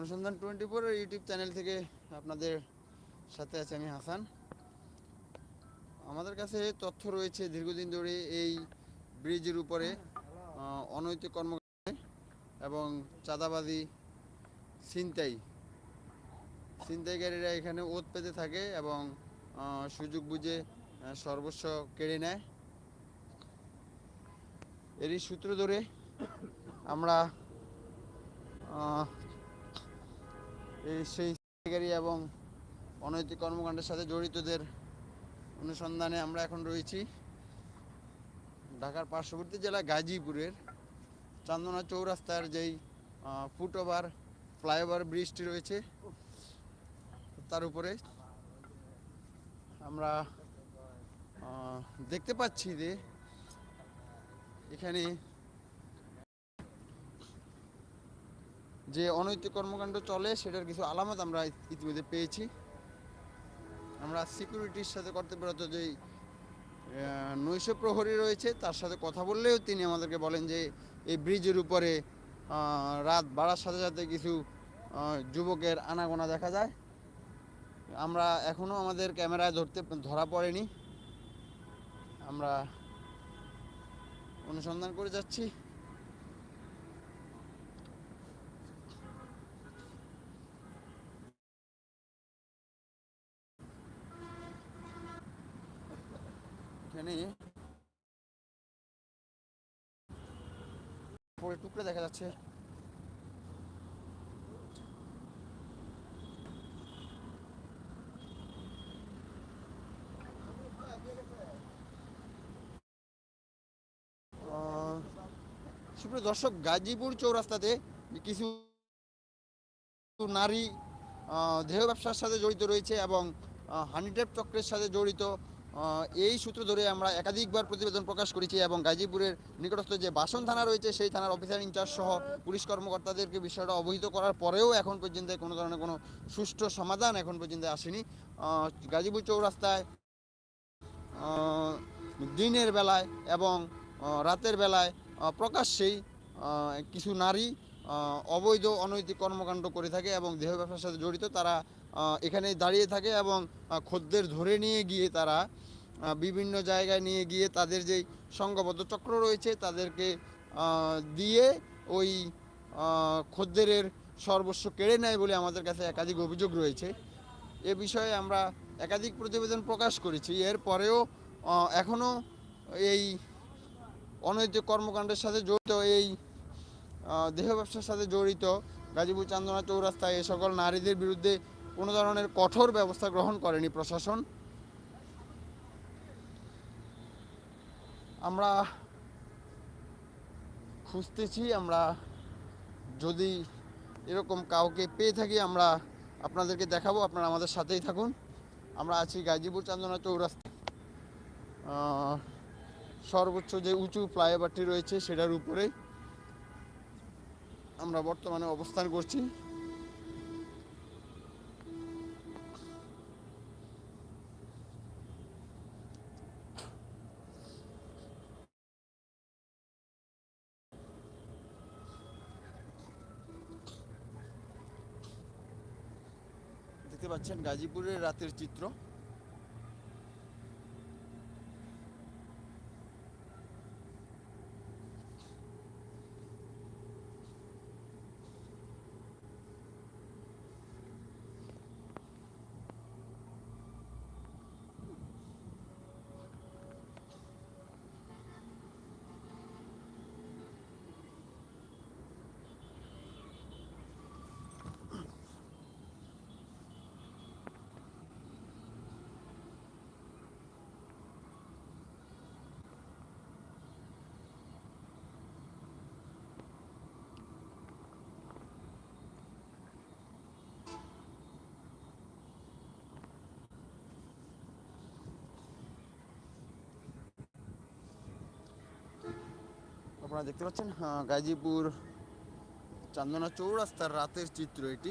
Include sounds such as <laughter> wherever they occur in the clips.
অনুসন্ধান twenty four YouTube channel থেকে আপনাদের সাথে আছে আমি হাসান। আমাদের কাছে তথ্য রয়েছে দীর্ঘদিন ধরে এই ব্রিজের উপরে অনৈতিক কর্মকাণ্ড এবং চাঁদাবাজি, ছিনতাই। ছিনতাইকারীরা এখানে ওত পেতে থাকে এবং সুযোগ বুঝে সর্বস্ব কেড়ে নেয়। এরই সূত্র ধরে আমরা সেই ছিনতাইকারী এবং অনৈতিক কর্মকাণ্ডের সাথে জড়িতদের অনুসন্ধানে আমরা এখন রয়েছি। ঢাকার পার্শ্ববর্তী জেলা গাজীপুরের চান্দনা চৌরাস্তার যেই ফুটওভার ফ্লাইওভার ব্রিজটি রয়েছে, তার উপরে আমরা দেখতে পাচ্ছি যে এখানে যে অনৈতিক কর্মকাণ্ড চলে, সেটার কিছু আলামত আমরা ইতিমধ্যে পেয়েছি। আমরা সিকিউরিটির সাথে কর্তব্যরত যেই নৈশ প্রহরী রয়েছে, তার সাথে কথা বললেও তিনি আমাদেরকে বলেন যে, এই ব্রিজের উপরে রাত বাড়ার সাথে সাথে কিছু যুবকের আনাগোনা দেখা যায়। আমরা এখনও আমাদের ক্যামেরায় ধরতে, ধরা পড়েনি। আমরা অনুসন্ধান করে যাচ্ছি। এখানে পরে টুকরে দেখা যাচ্ছে। সুপ্রিয় দর্শক, গাজীপুর চৌরাস্তাতে কিছু নারী দেহ ব্যবসার সাথে জড়িত রয়েছে এবং হানিটেপ চক্রের সাথে জড়িত। এই সূত্র ধরে আমরা একাধিকবার প্রতিবেদন প্রকাশ করেছি এবং গাজীপুরের নিকটস্থ যে বাসন থানা রয়েছে, সেই থানার অফিসার ইনচার্জ সহ পুলিশ কর্মকর্তাদেরকে বিষয়টা অবহিত করার পরেও এখন পর্যন্ত কোনো ধরনের কোনো সুষ্ঠু সমাধান এখন পর্যন্ত আসেনি। গাজীপুর চৌরাস্তায় দিনের বেলায় এবং রাতের বেলায় প্রকাশ্যেই কিছু নারী অবৈধ অনৈতিক কর্মকাণ্ড করে থাকে এবং দেহ ব্যবসার সাথে জড়িত। তারা এখানে দাঁড়িয়ে থাকে এবং খদ্দের ধরে নিয়ে গিয়ে তারা বিভিন্ন জায়গায় নিয়ে গিয়ে তাদের যেই সংঘবদ্ধ চক্র রয়েছে তাদেরকে দিয়ে ওই খদ্দেরের সর্বস্ব কেড়ে নেয় বলে আমাদের কাছে একাধিক অভিযোগ রয়েছে। এ বিষয়ে আমরা একাধিক প্রতিবেদন প্রকাশ করেছি। এর পরেও এখনও এই অনৈতিক কর্মকাণ্ডের সাথে জড়িত, এই দেহ ব্যবসার সাথে জড়িত গাজীপুর চান্দনা চৌরাস্তায় এ সকল নারীদের বিরুদ্ধে কোনো ধরনের কঠোর ব্যবস্থা গ্রহণ করেনি প্রশাসন। আমরা খুঁজতেছি, আমরা যদি এরকম কাউকে পেয়ে থাকি, আমরা আপনাদেরকে দেখাবো, আপনারা আমাদের সাথেই থাকুন। আমরা আছি গাজীপুর চান্দনা চৌরাস্তা। সর্বোচ্চ যে উঁচু ফ্লাইওভারটি রয়েছে, সেটার উপরে আমরা বর্তমানে অবস্থান করছি। পাচ্ছেন গাজীপুরের রাতের চিত্র। আপনারা দেখতে পাচ্ছেন আহ, গাজীপুর চান্দনা চৌরাস্তার রাতের চিত্র এটি।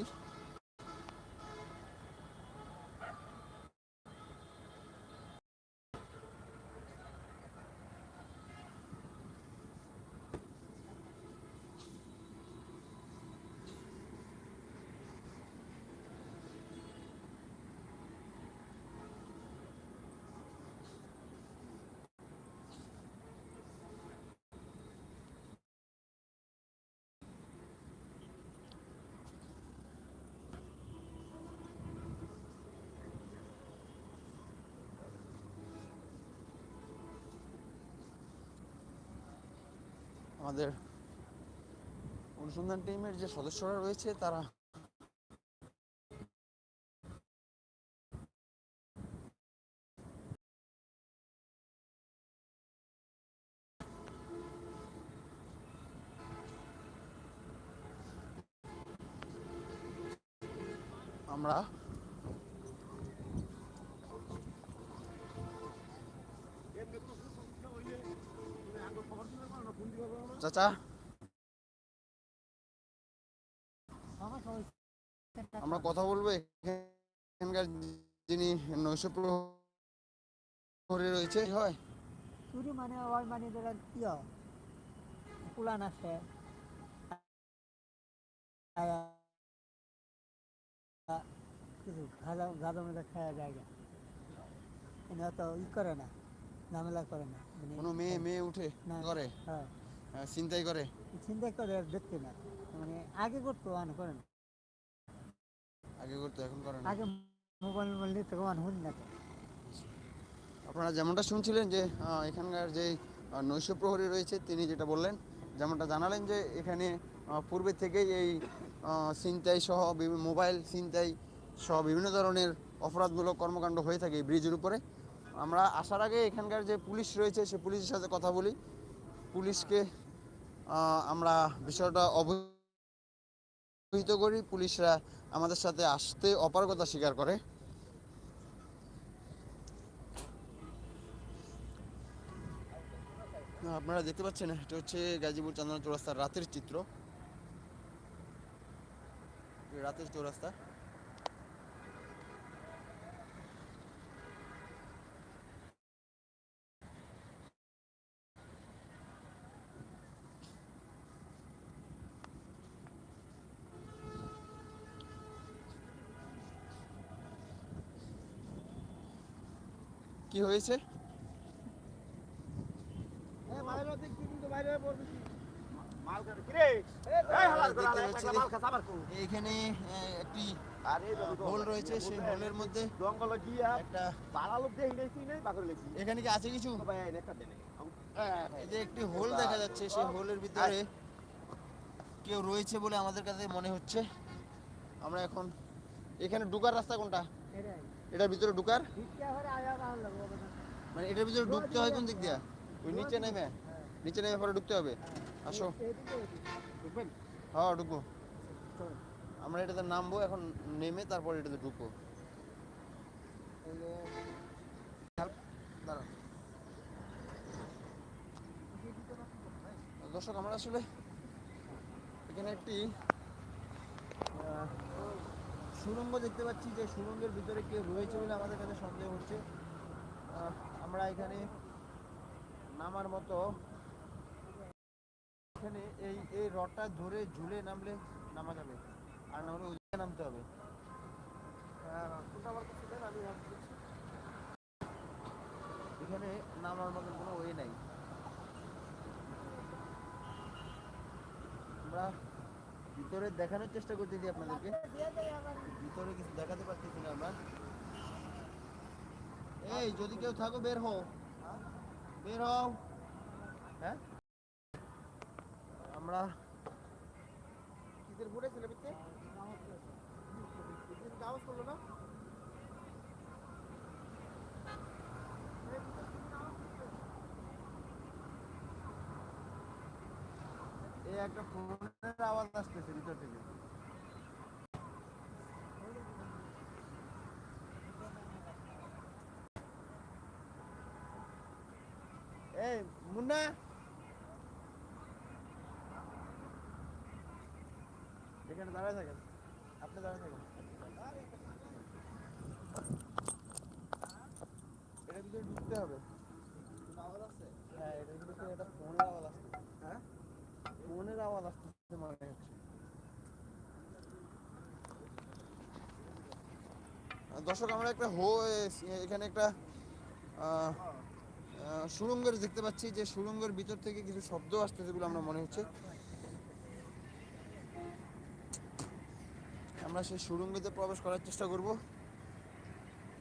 আমাদের অনুসন্ধান টিমের যে সদস্যরা রয়েছে তারা আমরা চাচা? আমরা কথা বলব এখানকার যিনি নৈশ প্রহরী রয়েছে। হয়? চুরি মানে ওই মানে ধরেন পুলান আছে। কিছু গাঁজা মেজা খাওয়া জায়গা এনে অত ই করে না ঝামেলা করে না। মানে কোনো মেয়ে মেয়ে উঠে না। করে হ্যাঁ। চিন্তাই করে? চিন্তা করে আর দেখতে না। মানে আগে করতো আন করে না। আগে করতো এখন করেন আগে মোবাইল মোবাইল নিতে মান শুন না। আপনারা যেমনটা শুনছিলেন যে এখানকার যে নৈশ প্রহরী রয়েছে তিনি যেটা বললেন যেমনটা জানালেন যে এখানে পূর্বে থেকেই এই ছিনতাই সহ মোবাইল ছিনতাই সহ বিভিন্ন ধরনের অপরাধমূলক কর্মকাণ্ড হয়ে থাকে এই ব্রিজের উপরে। আমরা আসার আগে এখানকার যে পুলিশ রয়েছে সে পুলিশের সাথে কথা বলি। পুলিশকে আমরা বিষয়টা অবহিত করি। পুলিশরা আমাদের সাথে আসতে অপারগতা স্বীকার করে। আপনারা দেখতে পাচ্ছেন, এটা হচ্ছে গাজীপুর চান্দনা চৌরাস্তার রাতের চিত্র। রাতের চৌরাস্তা। কি হয়েছে? এইখানে একটি হোল রয়েছে সেই হোলের মধ্যে জঙ্গল গিয়া একটা বাড়া লোক এখানে কি আছে কিছু? ভাই এই যে একটি হোল দেখা যাচ্ছে সেই হোলের ভিতরে কেউ রয়েছে বলে আমাদের কাছে মনে হচ্ছে। আমরা এখন এখানে ঢুকার রাস্তা কোনটা? এটার ভিতরে ঢুকার। মানে এটার ভিতরে ঢুকতে হয় কোন দিক দিয়া? ওই নিচে নেমে? নিচে নেমে পরে ঢুকতে হবে? আসো। ঢুকবেন? হ্যাঁ ঢুকবো। আমরা এটাতে নামবো এখন নেমে তারপর এটাতে ঢুকবো। দাঁড়াও। দর্শক আমরা আসলে এখানে একটি আহ, সুড়ঙ্গ দেখতে পাচ্ছি যে সুড়ঙ্গের ভিতরে কেউ রয়েছে বলে আমাদের কাছে সন্দেহ হচ্ছে। আমরা এখানে নামার মতো এখানে এই এই রডটা ধরে ঝুলে নামলে নামা যাবে। আর নামলে ওদিকে নামতে হবে। এখানে নামার মতো কোনো ওয়ে নাই। আমরা ভিতরে দেখানোর চেষ্টা করতেছি আপনাদেরকে। ভিতরে কিছু দেখাতে পারতেছি না আমরা। এই, যদি কেউ থাকো, বের হও। বের হও। হ্যাঁ? আমরা কিসের ঘুরে ছেলে পিতে কাগজ করল না এই একটা ফোনের আওয়াজ আসতেছে ভিতর থেকে। এই, মুন্না? এখানে দাঁড়ায় থাকেন। আপনি দাঁড়ায় থাকেন। এটার ভিতরে ঢুকতে হবে হ্যাঁ এটার ভিতরে একটা ফোনের আওয়াজ আসছে হ্যাঁ ফোনের আওয়াজ আসতেছে মনে হচ্ছে দর্শক আমরা একটা হো এখানে একটা আহ, দেখতে পাচ্ছি যে সুড়ঙ্গের ভিতর থেকে কিছু শব্দ আসতেছে বলে আমরা মনে হচ্ছে। আমরা সেই সুড়ঙ্গতে প্রবেশ করার চেষ্টা করব।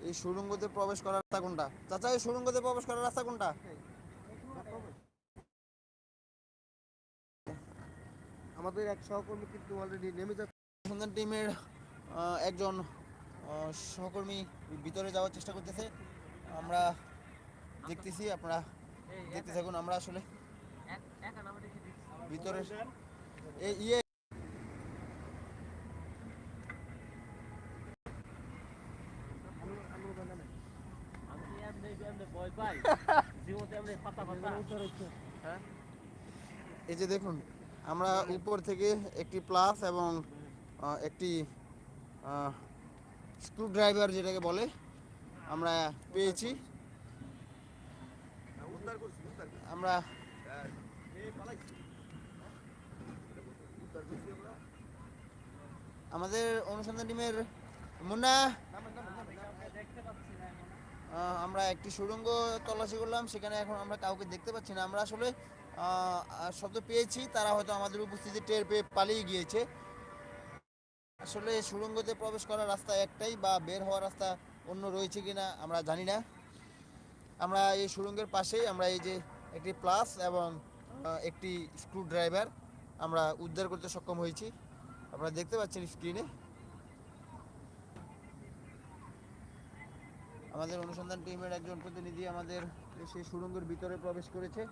এই সুড়ঙ্গতে প্রবেশ করার রাস্তা কোনটা? চাচা এই সুড়ঙ্গতে প্রবেশ করার রাস্তা কোনটা? আমাদের এক সহকর্মী কিন্তু অলরেডি নেমে যাচ্ছে। অনুসন্ধান টিমের একজন সহকর্মী ভিতরে যাওয়ার চেষ্টা করতেছে। আমরা দেখতেছি আপনারা দেখতে থাকুন আমরা আসলে ভিতরে এই ইয়ে। <laughs> এই যে দেখুন আমরা উপর থেকে একটি প্লাস এবং একটি স্ক্রু ড্রাইভার যেটাকে বলে, আমরা পেয়েছি। আমরা আমাদের অনুসন্ধান টিমের মুন্না আমরা একটি সুড়ঙ্গ তল্লাশি করলাম, সেখানে এখন আমরা কাউকে দেখতে পাচ্ছি না। আমরা আসলে শব্দ পেয়েছি, তারা হয়তো আমাদের উপস্থিতি টের পেয়ে পালিয়ে গিয়েছে। আসলে সুড়ঙ্গতে প্রবেশ করার রাস্তা একটাই বা বের হওয়ার রাস্তা অন্য রয়েছে কিনা আমরা জানি না। আমরা এই সুড়ঙ্গের পাশেই আমরা এই যে একটি প্লাস এবং একটি স্ক্রু ড্রাইভার আমরা উদ্ধার করতে সক্ষম হয়েছি। আপনারা দেখতে পাচ্ছেন স্ক্রিনে। আমাদের অনুসন্ধান টিমের একজন প্রতিনিধি আমাদের সেই সুড়ঙ্গের ভিতরে প্রবেশ করেছে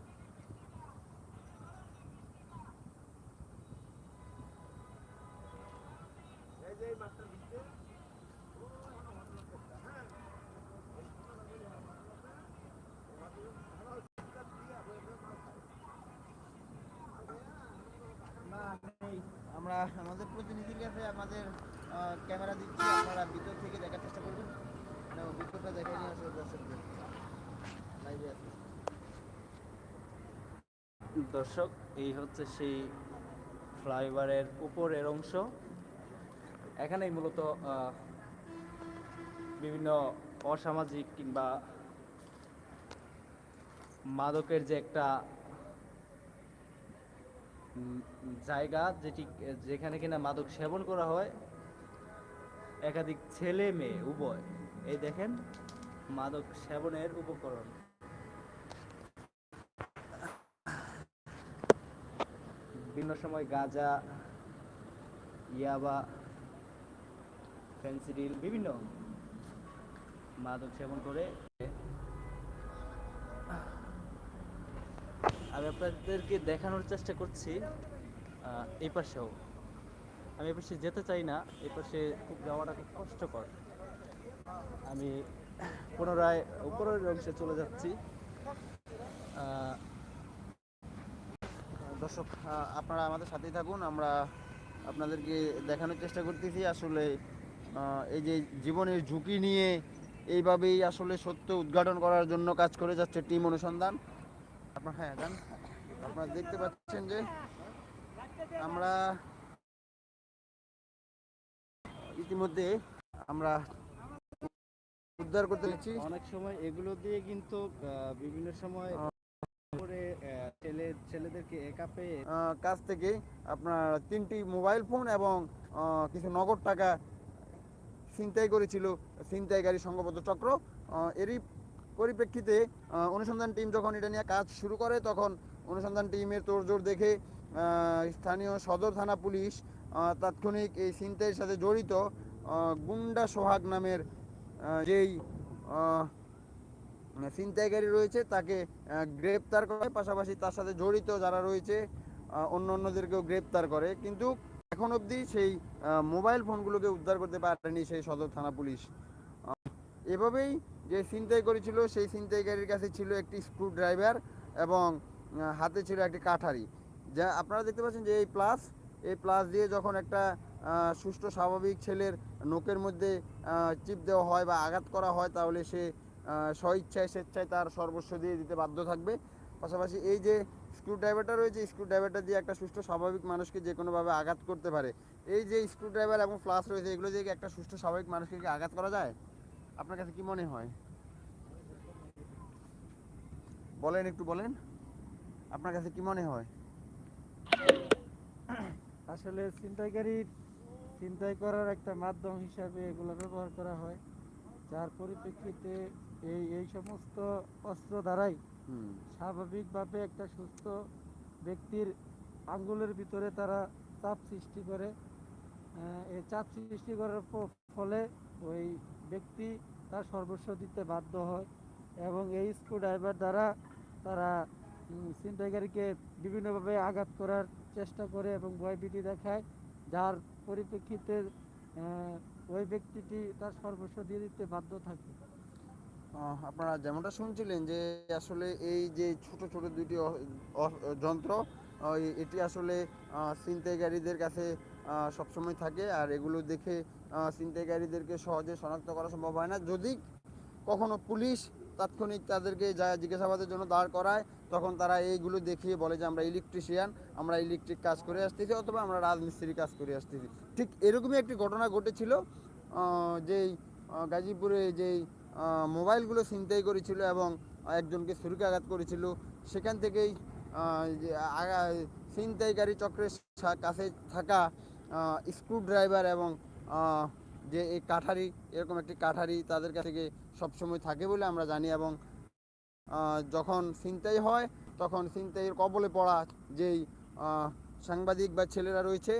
আমরা আমাদের প্রতিনিধির কাছে আমাদের ক্যামেরা দিচ্ছি, আপনারা ভিতর থেকে দেখার চেষ্টা করবেন। ভিতরটা দেখে নিয়ে আসলে দর্শকদের দর্শক, এই হচ্ছে সেই ফ্লাইওভারের উপরের অংশ। এখানেই মূলত বিভিন্ন অসামাজিক কিংবা মাদকের যে একটা জায়গা যেটি, যেখানে কিনা মাদক সেবন করা হয়, একাধিক ছেলে মেয়ে, উভয়। এই দেখেন, মাদক সেবনের উপকরণ। বিভিন্ন সময় গাঁজা, ইয়াবা, ফেন্সিডিল, বিভিন্ন মাদক সেবন করে আমি আপনাদেরকে দেখানোর চেষ্টা করছি এই পাশেও। আমি এপাশে যেতে চাই না, এই পাশে খুব যাওয়াটা খুব কষ্টকর। আমি পুনরায় উপরের অংশে চলে যাচ্ছি। দর্শক আপনারা আমাদের সাথেই থাকুন, আমরা আপনাদেরকে দেখানোর চেষ্টা করতেছি। আসলে এই যে জীবনের ঝুঁকি নিয়ে এইভাবেই আসলে সত্য উদ্ঘাটন করার জন্য কাজ করে যাচ্ছে টিম অনুসন্ধান। আপনার হ্যাঁ যান। আপনারা দেখতে পাচ্ছেন যে আমরা ইতিমধ্যে আমরা উদ্ধার করতে পেরেছি। অনেক সময় এগুলো দিয়ে কিন্তু বিভিন্ন সময় করে ছেলে ছেলেদেরকে একা পেয়ে কাছ থেকে আপনার তিনটি মোবাইল ফোন এবং কিছু নগদ টাকা ছিনতাই করেছিল ছিনতাইকারী সংঘবদ্ধ চক্র। এরই পরিপ্রেক্ষিতে অনুসন্ধান টিম যখন এটা নিয়ে কাজ শুরু করে তখন অনুসন্ধান টিমের তোড়জোড় দেখে স্থানীয় সদর থানা পুলিশ তাৎক্ষণিক এই ছিনতাইয়ের সাথে জড়িত গুন্ডা সোহাগ নামের যেই ছিনতাইকারী রয়েছে, তাকে গ্রেপ্তার করে। পাশাপাশি তার সাথে জড়িত যারা রয়েছে অন্য অন্যদেরকেও গ্রেপ্তার করে। কিন্তু এখন অবধি সেই মোবাইল ফোনগুলোকে উদ্ধার করতে পারেনি সেই সদর থানা পুলিশ। এভাবেই যে ছিনতাই করেছিল, সেই ছিনতাইকারীর কাছে ছিল একটি স্ক্রু ড্রাইভার এবং হাতে ছিল একটি কাঠারি। যা আপনারা দেখতে পাচ্ছেন যে এই প্লাস এই প্লাস দিয়ে যখন একটা সুষ্ঠু স্বাভাবিক ছেলের নোকের মধ্যে চিপ দেওয়া হয় বা আঘাত করা হয়, তাহলে সে স্বইচ্ছায় স্বেচ্ছায় তার সর্বস্ব দিয়ে দিতে বাধ্য থাকবে। পাশাপাশি এই যে স্ক্রু ড্রাইভারটা রয়েছে স্ক্রু ড্রাইভারটা দিয়ে একটা সুষ্ঠু স্বাভাবিক মানুষকে যে কোনোভাবে আঘাত করতে পারে। এই যে স্ক্রু ড্রাইভার এবং ফ্লাস রয়েছে, এগুলো দিয়ে একটা সুষ্ঠু স্বাভাবিক মানুষকে কি আঘাত করা যায়? আপনার কাছে কি মনে হয়? বলেন, একটু বলেন। আপনার কাছে কি মনে হয়? আসলে ছিনতাইকারীর ছিনতাই করার একটা মাধ্যম হিসাবে এগুলো ব্যবহার করা হয়। যার পরিপ্রেক্ষিতে এই এই সমস্ত অস্ত্র দ্বারাই স্বাভাবিকভাবে একটা সুস্থ ব্যক্তির আঙ্গুলের ভিতরে তারা চাপ সৃষ্টি করে। এই চাপ সৃষ্টি করার ফলে ওই ব্যক্তি তার সর্বস্ব দিতে বাধ্য হয় এবং এই স্ক্রু ড্রাইভার দ্বারা তারা ছিনতাইকারীকে বিভিন্নভাবে আঘাত করার চেষ্টা করে এবং ভয়ভীতি দেখায়, যার পরিপ্রেক্ষিতে ওই ব্যক্তিটি তার সর্বস্ব দিয়ে দিতে বাধ্য থাকে। আপনারা যেমনটা শুনছিলেন যে আসলে এই যে ছোট ছোট দুটি যন্ত্র এটি আসলে ছিনতাইকারীদের কাছে সবসময় থাকে আর এগুলো দেখে ছিনতাইকারীদেরকে সহজে শনাক্ত করা সম্ভব হয় না। যদি কখনো পুলিশ তাৎক্ষণিক তাদেরকে যা জিজ্ঞাসাবাদের জন্য দাঁড় করায়, তখন তারা এইগুলো দেখিয়ে বলে যে আমরা ইলেকট্রিশিয়ান, আমরা ইলেকট্রিক কাজ করে আসতেছি অথবা আমরা রাজমিস্ত্রি কাজ করে আসতেছি। ঠিক এরকমই একটি ঘটনা ঘটেছিল যেই গাজীপুরে যেই মোবাইলগুলো ছিনতাই করেছিল এবং একজনকে ছুরিকাঘাত করেছিল, সেখান থেকেই ছিনতাইকারী চক্রের কাছে থাকা স্ক্রু ড্রাইভার এবং যে এই কাঠারি, এরকম একটি কাঠারি তাদের কাছ থেকে সবসময় থাকে বলে আমরা জানি এবং যখন ছিনতাই হয়, তখন ছিনতাইয়ের কবলে পড়া যেই সাংবাদিক বা ছেলেরা রয়েছে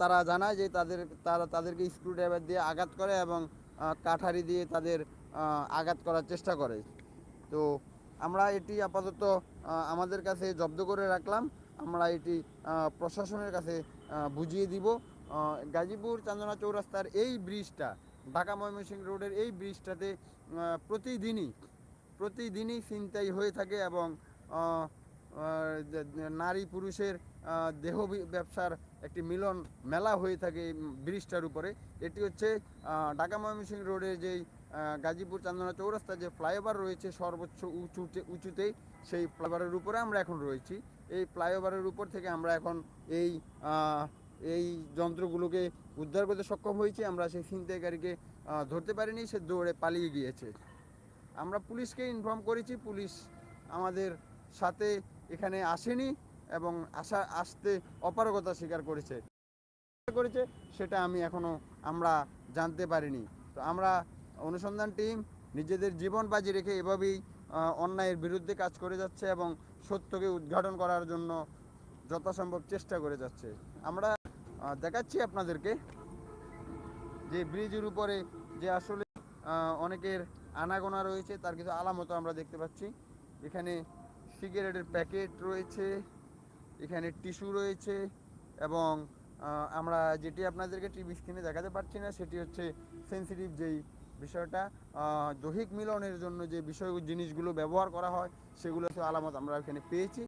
তারা জানায় যে তাদের, তারা তাদেরকে স্ক্রু ড্রাইভার দিয়ে আঘাত করে এবং কাঠারি দিয়ে তাদের আঘাত করার চেষ্টা করে। তো আমরা এটি আপাতত আমাদের কাছে জব্দ করে রাখলাম। আমরা এটি প্রশাসনের কাছে বুঝিয়ে দিব। গাজীপুর চান্দনা চৌরাস্তার এই ব্রিজটা, ঢাকা ময়মনসিংহ রোডের এই ব্রিজটাতে প্রতিদিনই প্রতিদিনই ছিনতাই হয়ে থাকে এবং নারী পুরুষের দেহ ব্যবসার একটি মিলন মেলা হয়ে থাকে এই ব্রিজটার উপরে। এটি হচ্ছে ঢাকা ময়মনসিংহ রোডের যেই গাজীপুর চান্দনা চৌরাস্তা যে ফ্লাইওভার রয়েছে সর্বোচ্চ উঁচুতে উঁচুতেই সেই ফ্লাইওভারের উপরে আমরা এখন রয়েছি। এই ফ্লাইওভারের উপর থেকে আমরা এখন এই এই যন্ত্রগুলোকে উদ্ধার করতে সক্ষম হয়েছি। আমরা সেই ছিনতাইকারীকে ধরতে পারিনি, সে দৌড়ে পালিয়ে গিয়েছে। আমরা পুলিশকে ইনফর্ম করেছি, পুলিশ আমাদের সাথে এখানে আসেনি এবং আসা, আসতে অপারগতা স্বীকার করেছে। করেছে, সেটা আমি এখনও আমরা জানতে পারিনি। তো আমরা অনুসন্ধান টিম নিজেদের জীবন বাজি রেখে এভাবেই অন্যায়ের বিরুদ্ধে কাজ করে যাচ্ছে এবং সত্যকে উদ্ঘাটন করার জন্য যথাসম্ভব চেষ্টা করে যাচ্ছে। আমরা দেখাচ্ছি আপনাদেরকে যে ব্রিজের উপরে যে আসলে অনেকের আনাগোনা রয়েছে, তার কিছু আলামত আমরা দেখতে পাচ্ছি। এখানে সিগারেটের প্যাকেট রয়েছে, এখানে টিস্যু রয়েছে এবং আমরা যেটি আপনাদেরকে টিভি স্ক্রিনে দেখাতে পারছি না, সেটি হচ্ছে সেন্সিটিভ যেই বিষয়টা দৈহিক মিলনের জন্য যে বিষয় জিনিসগুলো ব্যবহার করা হয়, সেগুলো আলামত আমরা এখানে পেয়েছি।